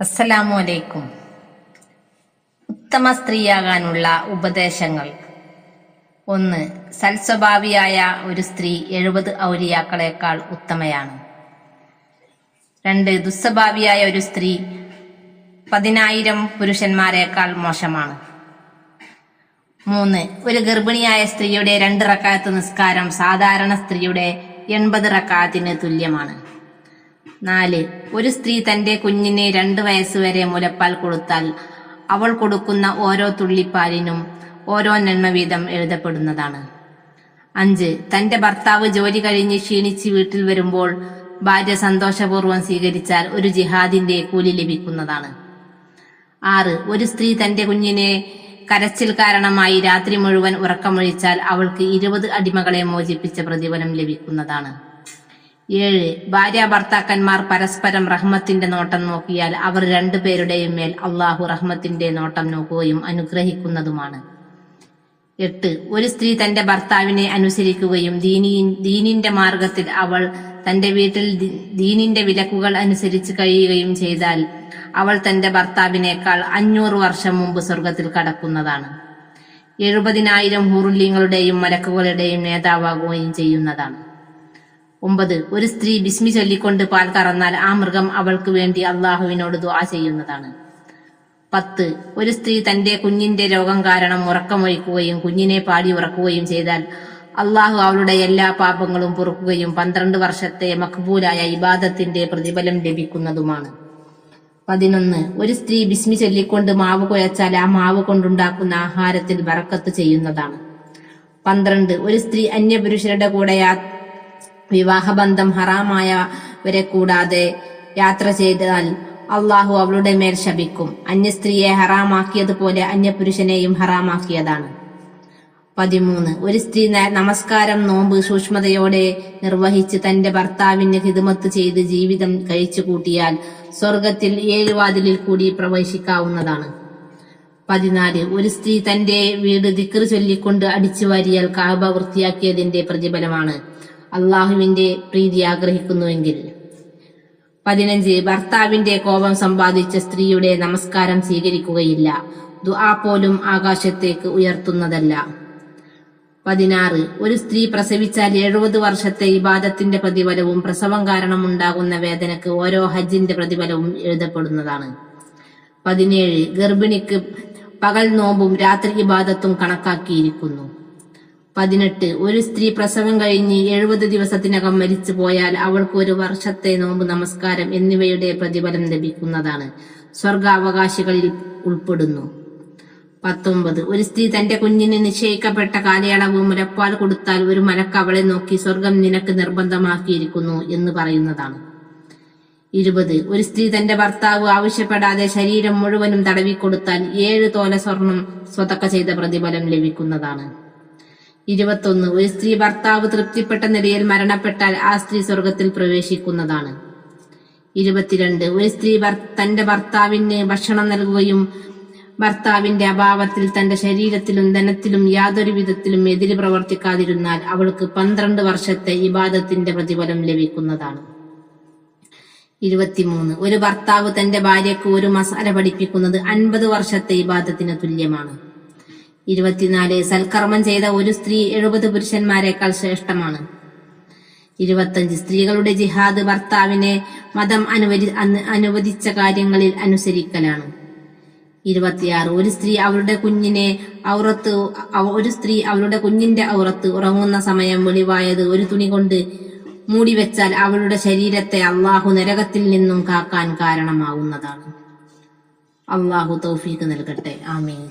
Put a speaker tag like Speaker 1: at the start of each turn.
Speaker 1: അസ്സലാമു അലൈക്കും. ഉത്തമ സ്ത്രീയാകാനുള്ള ഉപദേശങ്ങൾ. ഒന്ന് സൽസ്വഭാവിയായ ഒരു സ്ത്രീ എഴുപത് ഔലിയാക്കളെക്കാൾ ഉത്തമയാണ്. രണ്ട് ദുസ്വഭാവിയായ ഒരു സ്ത്രീ പതിനായിരം പുരുഷന്മാരെക്കാൾ മോശമാണ്. മൂന്ന് ഒരു ഗർഭിണിയായ സ്ത്രീയുടെ രണ്ട് റക്കാത്ത് നിസ്കാരം സാധാരണ സ്ത്രീയുടെ എൺപത് റക്കാത്തിന് തുല്യമാണ്. നാല്. ഒരു സ്ത്രീ തന്റെ കുഞ്ഞിനെ രണ്ട് വയസ്സുവരെ മുലപ്പാൽ കൊടുത്താൽ അവൾ കൊടുക്കുന്ന ഓരോ തുള്ളിപ്പാലിനും ഓരോ നന്മ വീതം എഴുതപ്പെടുന്നതാണ്. അഞ്ച്. തന്റെ ഭർത്താവ് ജോലി കഴിഞ്ഞ് ക്ഷീണിച്ച് വീട്ടിൽ വരുമ്പോൾ ഭാര്യ സന്തോഷപൂർവം സ്വീകരിച്ചാൽ ഒരു ജിഹാദിന്റെ കൂലി ലഭിക്കുന്നതാണ്. ആറ്. ഒരു സ്ത്രീ തന്റെ കുഞ്ഞിനെ കരച്ചിൽ കാരണമായി രാത്രി മുഴുവൻ ഉറക്കമൊഴിച്ചാൽ അവൾക്ക് ഇരുപത് അടിമകളെ മോചിപ്പിച്ച പ്രതിഫലം ലഭിക്കുന്നതാണ്. ഏഴ്. ഭാര്യ ഭർത്താക്കന്മാർ പരസ്പരം റഹ്മത്തിന്റെ നോട്ടം നോക്കിയാൽ അവർ രണ്ടുപേരുടെയും മേൽ അള്ളാഹു റഹ്മത്തിന്റെ നോട്ടം നോക്കുകയും അനുഗ്രഹിക്കുന്നതുമാണ്. എട്ട്. ഒരു സ്ത്രീ തന്റെ ഭർത്താവിനെ അനുസരിക്കുകയും ദീനി ദീനിന്റെ മാർഗത്തിൽ അവൾ തന്റെ വീട്ടിൽ ദീനിന്റെ വിലക്കുകൾ അനുസരിച്ച് കഴിയുകയും ചെയ്താൽ അവൾ തന്റെ ഭർത്താവിനേക്കാൾ അഞ്ഞൂറ് വർഷം മുമ്പ് സ്വർഗത്തിൽ കടക്കുന്നതാണ്. എഴുപതിനായിരം ഹൂറുല്യങ്ങളുടെയും മലക്കുകളുടെയും നേതാവാകുകയും ചെയ്യുന്നതാണ്. ഒമ്പത്. ഒരു സ്ത്രീ ബിസ്മി ചൊല്ലിക്കൊണ്ട് പാൽ കറന്നാൽ ആ മൃഗം അവൾക്ക് വേണ്ടി അള്ളാഹുവിനോട് ദുആ ചെയ്യുന്നതാണ്. പത്ത്. ഒരു സ്ത്രീ തന്റെ കുഞ്ഞിന്റെ രോഗം കാരണം ഉറക്കമൊഴിക്കുകയും കുഞ്ഞിനെ പാടി ഉറക്കുകയും ചെയ്താൽ അള്ളാഹു അവളുടെ എല്ലാ പാപങ്ങളും പൊറുക്കുകയും പന്ത്രണ്ട് വർഷത്തെ മക്ബൂലായ ഇബാദത്തിന്റെ പ്രതിഫലം ലഭിക്കുന്നതുമാണ്. പതിനൊന്ന്. ഒരു സ്ത്രീ ബിസ്മി ചൊല്ലിക്കൊണ്ട് മാവ് കുഴച്ചാൽ ആ മാവ് കൊണ്ടുണ്ടാക്കുന്ന ആഹാരത്തിൽ വറക്കത്ത് ചെയ്യുന്നതാണ്. പന്ത്രണ്ട്. ഒരു സ്ത്രീ അന്യപുരുഷരുടെ കൂടെ വിവാഹബന്ധം ഹറാമായവരെ കൂടാതെ യാത്ര ചെയ്താൽ അള്ളാഹു അവളുടെ മേൽ ശപിക്കും. അന്യ സ്ത്രീയെ ഹറാമാക്കിയതുപോലെ അന്യപുരുഷനെയും ഹറാമാക്കിയതാണ്. പതിമൂന്ന്. ഒരു സ്ത്രീ നമസ്കാരം നോമ്പ് സൂക്ഷ്മതയോടെ നിർവഹിച്ച് തന്റെ ഭർത്താവിന് ഹിതമത്ത് ചെയ്ത് ജീവിതം കഴിച്ചു കൂട്ടിയാൽ സ്വർഗത്തിൽ ഏഴ് വാതിലിൽ കൂടി പ്രവേശിക്കാവുന്നതാണ്. പതിനാല്. ഒരു സ്ത്രീ തന്റെ വീട് ദിക്കർ ചൊല്ലിക്കൊണ്ട് അടിച്ചു വാരിയാൽ കാബ വൃത്തിയാക്കിയതിന്റെ പ്രതിഫലമാണ്. അള്ളാഹുവിന്റെ പ്രീതി ആഗ്രഹിക്കുന്നുവെങ്കിൽ. പതിനഞ്ച് ഭർത്താവിന്റെ കോപം സമ്പാദിച്ച സ്ത്രീയുടെ നമസ്കാരം സ്വീകരിക്കുകയില്ല. ദുആ പോലും ആകാശത്തേക്ക് ഉയർത്തുന്നതല്ല. പതിനാറ് ഒരു സ്ത്രീ പ്രസവിച്ചാൽ എഴുപത് വർഷത്തെ ഇബാദത്തിന്റെ പ്രതിഫലവും പ്രസവം കാരണം ഉണ്ടാകുന്ന വേദനക്ക് ഓരോ ഹജ്ജിന്റെ പ്രതിഫലവും എഴുതപ്പെടുന്നതാണ്. പതിനേഴ് ഗർഭിണിക്ക് പകൽ നോമ്പും രാത്രി ഇബാദത്തും കണക്കാക്കിയിരിക്കുന്നു. പതിനെട്ട്. ഒരു സ്ത്രീ പ്രസവം കഴിഞ്ഞ് എഴുപത് ദിവസത്തിനകം മരിച്ചു പോയാൽ അവൾക്ക് ഒരു വർഷത്തെ നോമ്പ് നമസ്കാരം എന്നിവയുടെ പ്രതിഫലം ലഭിക്കുന്നതാണ്. സ്വർഗാവകാശികളിൽ ഉൾപ്പെടുന്നു. പത്തൊമ്പത്. ഒരു സ്ത്രീ തന്റെ കുഞ്ഞിന് നിശ്ചയിക്കപ്പെട്ട കാലയളവ് മുലപ്പാൽ കൊടുത്താൽ ഒരു മലക്ക് അവളെ നോക്കി സ്വർഗം നിനക്ക് നിർബന്ധമാക്കിയിരിക്കുന്നു എന്ന് പറയുന്നതാണ്. ഇരുപത്. ഒരു സ്ത്രീ തന്റെ ഭർത്താവ് ആവശ്യപ്പെടാതെ ശരീരം മുഴുവനും തടവിക്കൊടുത്താൽ ഏഴ് തോല സ്വർണം സ്വതക്ക ചെയ്ത പ്രതിഫലം ലഭിക്കുന്നതാണ്. ഇരുപത്തൊന്ന്. ഒരു സ്ത്രീ ഭർത്താവ് തൃപ്തിപ്പെട്ട നിലയിൽ മരണപ്പെട്ടാൽ ആ സ്ത്രീ സ്വർഗത്തിൽ പ്രവേശിക്കുന്നതാണ്. ഇരുപത്തിരണ്ട്. ഒരു സ്ത്രീ തന്റെ ഭർത്താവിന് ഭക്ഷണം നൽകുകയും ഭർത്താവിന്റെ അഭാവത്തിൽ തന്റെ ശരീരത്തിലും ധനത്തിലും യാതൊരു വിധത്തിലും എതിര് പ്രവർത്തിക്കാതിരുന്നാൽ അവൾക്ക് പന്ത്രണ്ട് വർഷത്തെ ഇബാദത്തിന്റെ പ്രതിഫലം ലഭിക്കുന്നതാണ്. ഇരുപത്തിമൂന്ന്. ഒരു ഭർത്താവ് തന്റെ ഭാര്യയ്ക്ക് ഒരു മസാല പഠിപ്പിക്കുന്നത് അൻപത് വർഷത്തെ ഇബാദത്തിന് തുല്യമാണ്. ഇരുപത്തിനാല് സൽക്കർമ്മം ചെയ്ത ഒരു സ്ത്രീ എഴുപത് പുരുഷന്മാരെക്കാൾ ശ്രേഷ്ഠമാണ്. ഇരുപത്തഞ്ച് സ്ത്രീകളുടെ ജിഹാദ് ഭർത്താവിനെ മതം അനുവദി അനുവദിച്ച കാര്യങ്ങളിൽ അനുസരിക്കലാണ്. ഇരുപത്തിയാറ് ഒരു സ്ത്രീ അവരുടെ കുഞ്ഞിനെ ഔറത്ത് ഒരു സ്ത്രീ അവരുടെ കുഞ്ഞിന്റെ ഔറത്ത് ഉറങ്ങുന്ന സമയം വെളിവായത് ഒരു തുണി കൊണ്ട് മൂടിവെച്ചാൽ അവളുടെ ശരീരത്തെ അള്ളാഹു നരകത്തിൽ നിന്നും കാക്കാൻ കാരണമാവുന്നതാണ്. അള്ളാഹു തൗഫീക്ക് നൽകട്ടെ. ആമീൻ.